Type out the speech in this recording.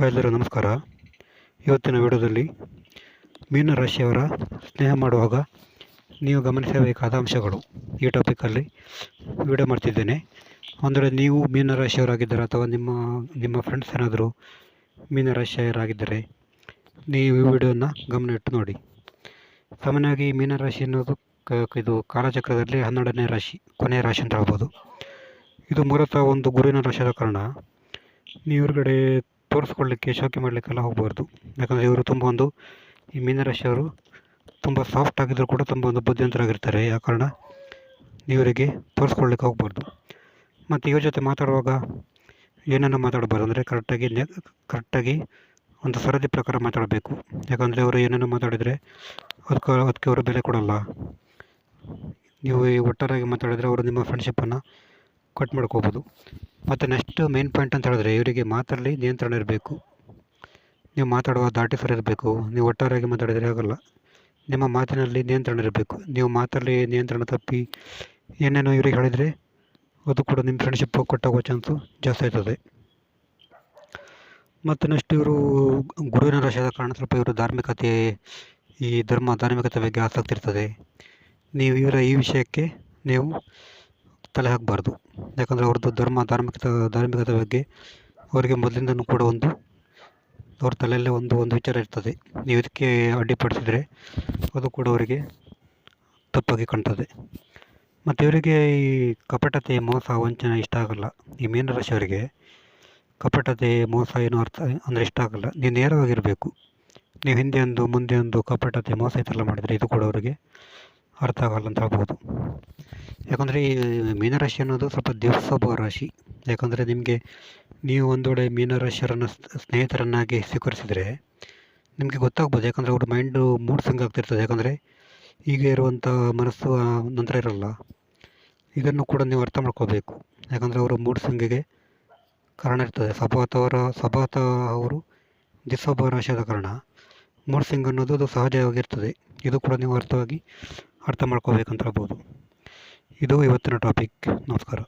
ಎಲ್ಲರೂ, ನಮಸ್ಕಾರ. ಇವತ್ತಿನ ವಿಡಿಯೋದಲ್ಲಿ ಮೀನ ರಾಶಿಯವರ ಸ್ನೇಹ ಮಾಡುವಾಗ ನೀವು ಗಮನಿಸಬೇಕಾದ ಅಂಶಗಳು. ಈ ಟಾಪಿಕಲ್ಲಿ ವಿಡಿಯೋ ಮಾಡ್ತಿದ್ದೇನೆ. ಅಂದರೆ ನೀವು ಮೀನ ರಾಶಿಯವರಾಗಿದ್ದರೆ ಅಥವಾ ನಿಮ್ಮ ನಿಮ್ಮ ಫ್ರೆಂಡ್ಸ್ ಏನಾದರೂ ಮೀನ ರಾಶಿಯವರಾಗಿದ್ದರೆ ನೀವು ಈ ವಿಡಿಯೋನ ಗಮನ ಇಟ್ಟು ನೋಡಿ. ಸಾಮಾನ್ಯವಾಗಿ ಮೀನ ರಾಶಿ ಅನ್ನೋದು ಇದು ಕಾಲಚಕ್ರದಲ್ಲಿ ಹನ್ನೆರಡನೇ ರಾಶಿ, ಕೊನೆಯ ರಾಶಿ ಅಂತ ಹೇಳ್ಬೋದು. ಇದು ಮೂಲತಃ ಒಂದು ಗುರುವಿನ ರಾಶಿಯಾದ ಕಾರಣ ನೀವು ಹೊರಗಡೆ ತೋರಿಸ್ಕೊಳ್ಳಿಕ್ಕೆ, ಶೋಕಿ ಮಾಡಲಿಕ್ಕೆಲ್ಲ ಹೋಗಬಾರ್ದು. ಯಾಕಂದರೆ ಇವರು ತುಂಬ ಒಂದು ಈ ಮೀನರಾಶಿಯವರು ತುಂಬ ಸಾಫ್ಟ್ ಆಗಿದ್ದರೂ ಕೂಡ ತುಂಬ ಒಂದು ಬುದ್ಧಿವಂತರಾಗಿರ್ತಾರೆ. ಆ ಕಾರಣ ಇವರಿಗೆ ತೋರಿಸ್ಕೊಳ್ಳಿಕ್ಕೆ ಹೋಗಬಾರ್ದು. ಮತ್ತು ಇವ್ರ ಜೊತೆ ಮಾತಾಡುವಾಗ ಏನನ್ನು ಮಾತಾಡಬಾರ್ದು ಅಂದರೆ ಕರೆಕ್ಟಾಗಿ ನೆ ಕರೆಕ್ಟಾಗಿ ಒಂದು ಸರದಿ ಪ್ರಕಾರ ಮಾತಾಡಬೇಕು. ಯಾಕಂದರೆ ಅವರು ಏನನ್ನು ಮಾತಾಡಿದರೆ ಅದಕ್ಕೆ ಅದಕ್ಕೆ ಅವರು ಬೆಲೆ ಕೊಡಲ್ಲ. ನೀವು ಈ ಒಟ್ಟಾರೆಯಾಗಿ ಮಾತಾಡಿದರೆ ಅವರು ನಿಮ್ಮ ಫ್ರೆಂಡ್ಶಿಪ್ಪನ್ನು ಕಟ್ ಮಾಡ್ಕೋಬೋದು. ಮತ್ತು ನೆಕ್ಸ್ಟ್ ಮೇನ್ ಪಾಯಿಂಟ್ ಅಂತ ಹೇಳಿದ್ರೆ ಇವರಿಗೆ ಮಾತಲ್ಲಿ ನಿಯಂತ್ರಣ ಇರಬೇಕು. ನೀವು ಮಾತಾಡುವ ದಾಟಿ ಇರಬೇಕು. ನೀವು ಒಟ್ಟಾರೆಯಾಗಿ ಮಾತಾಡಿದರೆ ಆಗಲ್ಲ. ನಿಮ್ಮ ಮಾತಿನಲ್ಲಿ ನಿಯಂತ್ರಣ ಇರಬೇಕು. ನೀವು ಮಾತಲ್ಲಿ ನಿಯಂತ್ರಣ ತಪ್ಪಿ ಏನೇನೋ ಇವರಿಗೆ ಹೇಳಿದರೆ ಅದು ಕೂಡ ನಿಮ್ಮ ಫ್ರೆಂಡ್ಶಿಪ್ ಕೊಟ್ಟಾಗೋ ಚಾನ್ಸು ಜಾಸ್ತಿ ಆಯ್ತದೆ. ಮತ್ತು ನೆಕ್ಸ್ಟ್ ಇವರು ಗುರುವಿನ ರಾಶಿಯಾದ ಕಾರಣ ಸ್ವಲ್ಪ ಇವರು ಧಾರ್ಮಿಕತೆ, ಈ ಧರ್ಮ ಧಾರ್ಮಿಕತೆ ಬಗ್ಗೆ ಆಸಕ್ತಿ ಇರ್ತದೆ. ನೀವು ಇವರ ಈ ವಿಷಯಕ್ಕೆ ನೀವು ತಲೆ ಹಾಕಬಾರ್ದು. ಯಾಕಂದರೆ ಅವ್ರದ್ದು ಧರ್ಮ, ಧಾರ್ಮಿಕತೆ ಧಾರ್ಮಿಕತೆ ಬಗ್ಗೆ ಅವರಿಗೆ ಮೊದಲಿಂದನೂ ಕೂಡ ಒಂದು, ಅವ್ರ ತಲೆಯಲ್ಲೇ ಒಂದು ಒಂದು ವಿಚಾರ ಇರ್ತದೆ. ನೀವು ಇದಕ್ಕೆ ಅಡ್ಡಿಪಡಿಸಿದರೆ ಅದು ಕೂಡ ಅವರಿಗೆ ತಪ್ಪಾಗಿ ಕಾಣ್ತದೆ. ಮತ್ತು ಇವರಿಗೆ ಈ ಕಪಟತೆ ಮೋಸ ವಂಚನೆ ಇಷ್ಟ ಆಗಲ್ಲ. ಈ ಮೀನರಾಶಿಯವರಿಗೆ ಕಪಟತೆ ಮೋಸ ಏನು ಅರ್ಥ, ಅಂದರೆ ಇಷ್ಟ ಆಗಲ್ಲ. ನೀವು ನೇರವಾಗಿರಬೇಕು. ನೀವು ಹಿಂದೆ ಒಂದು, ಮುಂದೆ ಒಂದು ಕಪಟತೆ ಮೋಸ ಇದೆಲ್ಲ ಮಾಡಿದರೆ ಇದು ಕೂಡ ಅವರಿಗೆ ಅರ್ಥ ಆಗಲ್ಲ ಅಂತ ಹೇಳ್ಬೋದು. ಯಾಕಂದರೆ ಈ ಮೀನರಾಶಿ ಅನ್ನೋದು ಸ್ವಲ್ಪ ದಿವಸೊಬ್ಬ ರಾಶಿ. ಯಾಕಂದರೆ ನಿಮಗೆ ನೀವು ಒಂದು ವೇಳೆ ಮೀನರಾಶಿಯವರನ್ನು ಸ್ನೇಹಿತರನ್ನಾಗಿ ಸ್ವೀಕರಿಸಿದರೆ ನಿಮಗೆ ಗೊತ್ತಾಗ್ಬೋದು. ಯಾಕಂದರೆ ಅವ್ರ ಮೈಂಡು ಮೂಡ್ ಸ್ವಿಂಗ್ ಆಗ್ತಿರ್ತದೆ. ಯಾಕಂದರೆ ಈಗ ಇರುವಂಥ ಮನಸ್ಸು ನಂತರ ಇರಲ್ಲ. ಇದನ್ನು ಕೂಡ ನೀವು ಅರ್ಥ ಮಾಡ್ಕೋಬೇಕು. ಯಾಕಂದರೆ ಅವರ ಮೂಡ್ ಸ್ವಿಂಗಿಗೆ ಕಾರಣ ಇರ್ತದೆ. ಸಭಾತ ಅವರ ಸಭಾತ ಅವರು ದಿವಸೊಬ್ಬ ರಾಶಿಯಾದ ಕಾರಣ ಮೂಡ್ ಸಿಂಗ್ ಅನ್ನೋದು ಅದು ಸಹಜವಾಗಿರ್ತದೆ. ಇದು ಕೂಡ ನೀವು ಅರ್ಥವಾಗಿ ಅರ್ಥ ಮಾಡ್ಕೋಬೇಕಂತ ಹೇಳ್ಬೋದು. ಇದು ಇವತ್ತಿನ ಟಾಪಿಕ್ ನಮಸ್ಕಾರ.